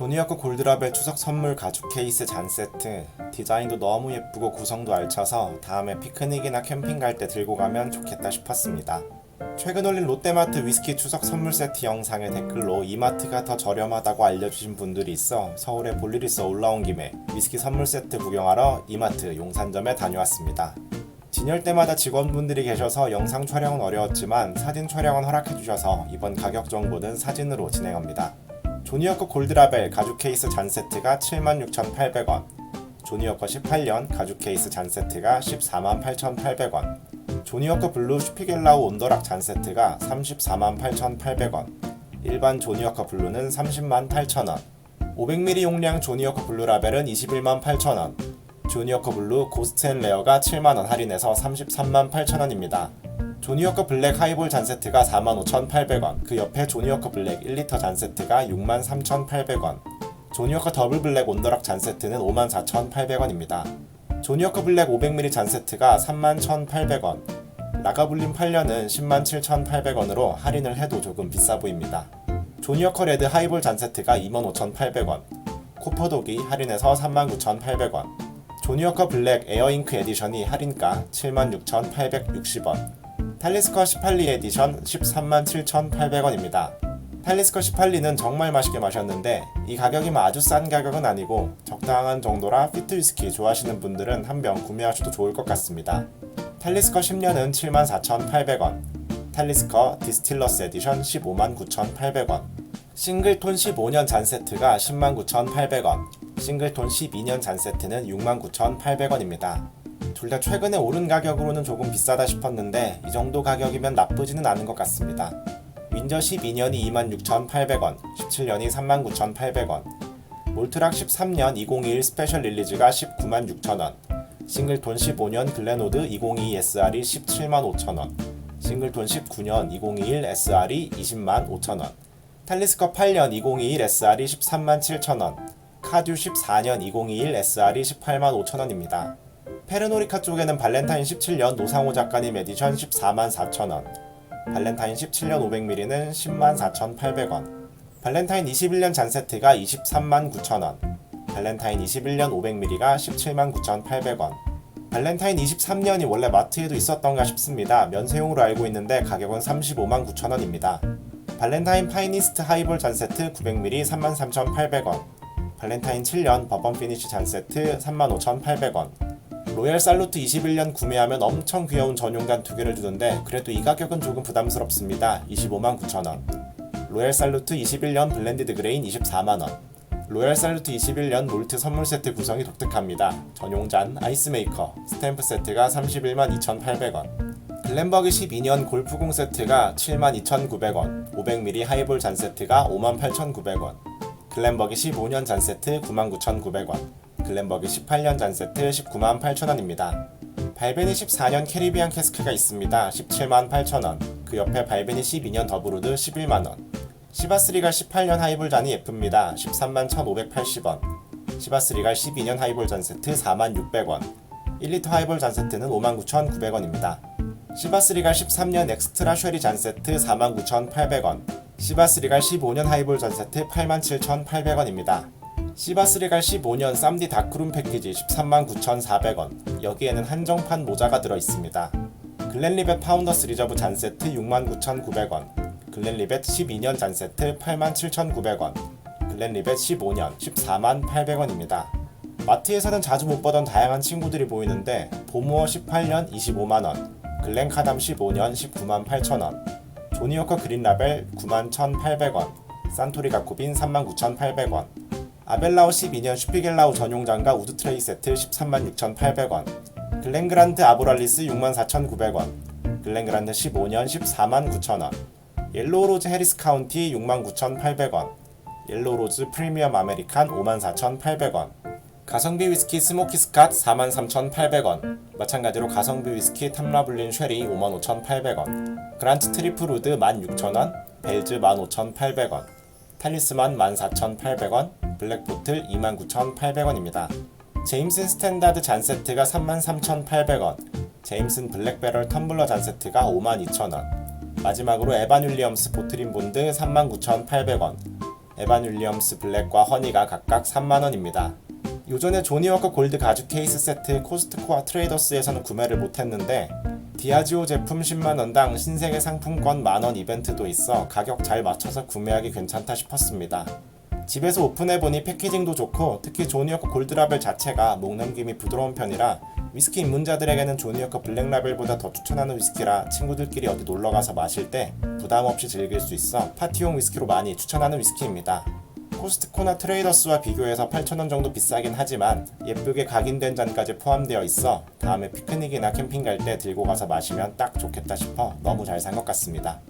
조니어커 골드라벨 추석 선물 가죽 케이스 잔 세트 디자인도 너무 예쁘고 구성도 알차서 다음에 피크닉이나 캠핑 갈 때 들고 가면 좋겠다 싶었습니다. 최근 올린 롯데마트 위스키 추석 선물 세트 영상의 댓글로 이마트가 더 저렴하다고 알려주신 분들이 있어 서울에 볼일 있어 올라온 김에 위스키 선물 세트 구경하러 이마트 용산점에 다녀왔습니다. 진열 때마다 직원분들이 계셔서 영상 촬영은 어려웠지만 사진 촬영은 허락해주셔서 이번 가격 정보는 사진으로 진행합니다. 조니어커 골드라벨 가죽 케이스 잔 세트가 76,800원, 조니어커 18년 가죽 케이스 잔 세트가 148,800원, 조니어커 블루 슈피겔라우 온더락 잔 세트가 348,800원, 일반 조니어커 블루는 30만 8천원, 500ml 용량 조니어커 블루 라벨은 21만 8천원, 조니어커 블루 고스트 앤 레어가 7만원 할인해서 33만 8천원입니다. 조니어커 블랙 하이볼 잔 세트가 45,800원, 그 옆에 조니어커 블랙 1리터 잔 세트가 63,800원, 조니어커 더블 블랙 온더락 잔 세트는 54,800원입니다. 조니어커 블랙 500ml 잔 세트가 31,800원, 라가블린 8년은 107,800원으로 할인을 해도 조금 비싸 보입니다. 조니어커 레드 하이볼 잔 세트가 25,800원, 코퍼독이 할인해서 39,800원, 조니어커 블랙 에어잉크 에디션이 할인가? 76,860원, 탈리스커 18리 에디션 137,800원입니다. 탈리스커 18리는 정말 맛있게 마셨는데 이 가격이면 아주 싼 가격은 아니고 적당한 정도라 피트 위스키 좋아하시는 분들은 한 병 구매하셔도 좋을 것 같습니다. 탈리스커 10년은 74,800원, 탈리스커 디스틸러스 에디션 159,800원, 싱글톤 15년 잔 세트가 109,800원, 싱글톤 12년 잔 세트는 69,800원입니다. 둘 다 최근에 오른 가격으로는 조금 비싸다 싶었는데 이 정도 가격이면 나쁘지는 않은 것 같습니다. 윈저 12년이 26,800원, 17년이 39,800원, 몰트락 13년 2021 스페셜 릴리즈가 196,000원, 싱글톤 15년 글렌우드 2022 SR이 17만 5천원, 싱글톤 19년 2021 SR이 20만 5천원, 탈리스커 8년 2021 SR이 13만 7천원, 카듀 14년 2021 SR이 18만 5천원입니다. 페르노리카 쪽에는 발렌타인 17년 노상호 작가님 에디션 14만 4천원, 발렌타인 17년 500ml는 10만 4,800원, 발렌타인 21년 잔 세트가 23만 9천원, 발렌타인 21년 500ml가 17만 9,800원. 발렌타인 23년이 원래 마트에도 있었던가 싶습니다. 면세용으로 알고 있는데 가격은 35만 9천원입니다. 발렌타인 파이니스트 하이볼 잔 세트 900ml 33,800원. 발렌타인 7년 버번 피니쉬 잔 세트 35,800원. 로얄 살루트 21년 구매하면 엄청 귀여운 전용단 두 개를 주던데 그래도 이 가격은 조금 부담스럽습니다. 25만 9천원. 로얄 살루트 21년 블렌디드 그레인 24만원. 로얄 살루트 21년 몰트 선물 세트 구성이 독특합니다. 전용잔, 아이스 메이커, 스탬프 세트가 31만 2,800원. 글렌버기 12년 골프공 세트가 72,900원, 500ml 하이볼 잔 세트가 58,900원, 글렌버기 15년 잔 세트 99,900원, 글렌버기 18년 잔 세트 198,000원입니다. 발베니 14년 캐리비안 캐스크가 있습니다. 178,000원. 그 옆에 발베니 12년 더브루드 11만원. 시바스리갈 18년 하이볼 잔이 예쁩니다. 13만 1,580원. 시바스리갈 12년 하이볼 잔 세트 4만 600원. 1리터 하이볼 잔 세트는 59,900원입니다. 시바스리갈 13년 엑스트라 쉐리 잔 세트 49,800원. 시바스리갈 15년 하이볼 잔 세트 87,800원입니다. 시바스리갈 15년 쌈디 다크룸 패키지 139,400원. 여기에는 한정판 모자가 들어 있습니다. 글렌리벳 파운더스 리저브 잔 세트 69,900원. 글렌리벳 12년 잔 세트 87,900원. 글렌리벳 15년 14만 800원입니다. 마트에서는 자주 못 보던 다양한 친구들이 보이는데 보무어 18년 25만원, 글렌카담 15년 19만 8천원, 조니오커 그린라벨 9만 1,800원, 산토리 가쿠빈 3만 9,800원, 아벨라우 12년 슈피겔라우 전용장과 우드 트레이 세트 13만 6,800원, 글렌그란드 아보랄리스 6만 4,900원, 글렌그란드 15년 14만 9천원, 옐로우로즈 해리스 카운티 6만 9,800원, 옐로우로즈 프리미엄 아메리칸 5만 4,800원, 가성비 위스키 스모키 스캇 43,800원 마찬가지로 가성비 위스키 탐라블린 쉐리 55,800원 그란트 트리플 우드 16,000원 벨즈 15,800원 탈리스만 14,800원 블랙 보틀 29,800원입니다 제임슨 스탠다드 잔 세트가 33,800원 제임슨 블랙배럴 텀블러 잔 세트가 52,000원 마지막으로 에반 윌리엄스 보트린 본드 39,800원 에반 윌리엄스 블랙과 허니가 각각 3만원입니다. 요전에 조니워커 골드 가죽 케이스 세트 코스트코와 트레이더스에서는 구매를 못했는데 디아지오 제품 10만원당 신세계 상품권 만원 이벤트도 있어 가격 잘 맞춰서 구매하기 괜찮다 싶었습니다. 집에서 오픈해보니 패키징도 좋고 특히 조니워커 골드라벨 자체가 목넘김이 부드러운 편이라 위스키 입문자들에게는 조니워커 블랙라벨보다 더 추천하는 위스키라 친구들끼리 어디 놀러가서 마실 때 부담 없이 즐길 수 있어 파티용 위스키로 많이 추천하는 위스키입니다. 코스트코나 트레이더스와 비교해서 8,000원 정도 비싸긴 하지만 예쁘게 각인된 잔까지 포함되어 있어 다음에 피크닉이나 캠핑 갈 때 들고 가서 마시면 딱 좋겠다 싶어 너무 잘 산 것 같습니다.